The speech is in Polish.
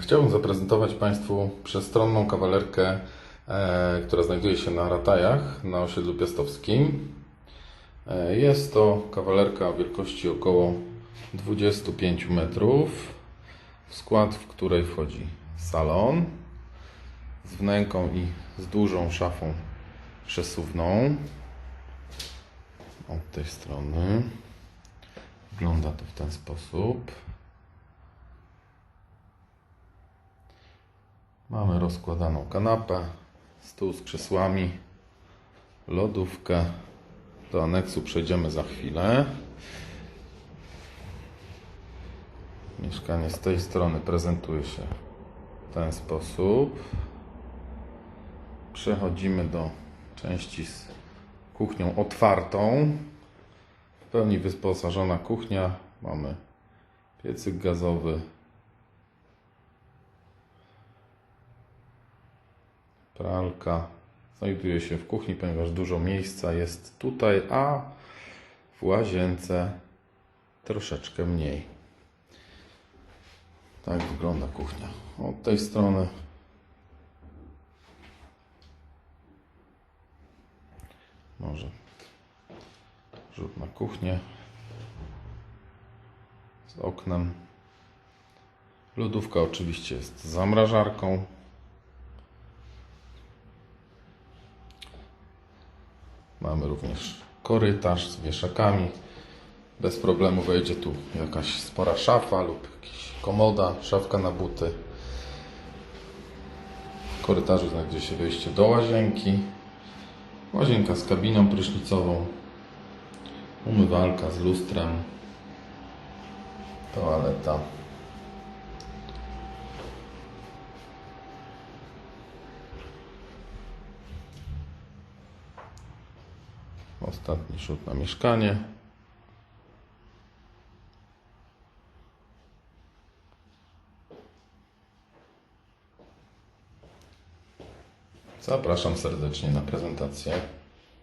Chciałbym zaprezentować Państwu przestronną kawalerkę, e, która znajduje się na Ratajach na osiedlu Piastowskim. E, Jest to kawalerka o wielkości około 25 metrów, w skład w której wchodzi salon z wnęką i z dużą szafą przesuwną. Od tej strony. Wygląda to w ten sposób. Mamy rozkładaną kanapę, stół z krzesłami, lodówkę. Do aneksu przejdziemy za chwilę. Mieszkanie z tej strony prezentuje się w ten sposób. Przechodzimy do części z kuchnią otwartą. W pełni wyposażona kuchnia. Mamy piecyk gazowy, pralka. Znajduje się w kuchni, ponieważ dużo miejsca jest tutaj, a w łazience troszeczkę mniej. Tak wygląda kuchnia. Od tej strony może rzut na kuchnię z oknem. Lodówka oczywiście jest zamrażarką. Mamy również korytarz z wieszakami. Bez problemu wejdzie tu jakaś spora szafa lub jakaś komoda, szafka na buty. W korytarzu znajduje się wejście do łazienki. Łazienka z kabiną prysznicową. Umywalka z lustrem. Toaleta. Ostatni rzut na mieszkanie. Zapraszam serdecznie na prezentację.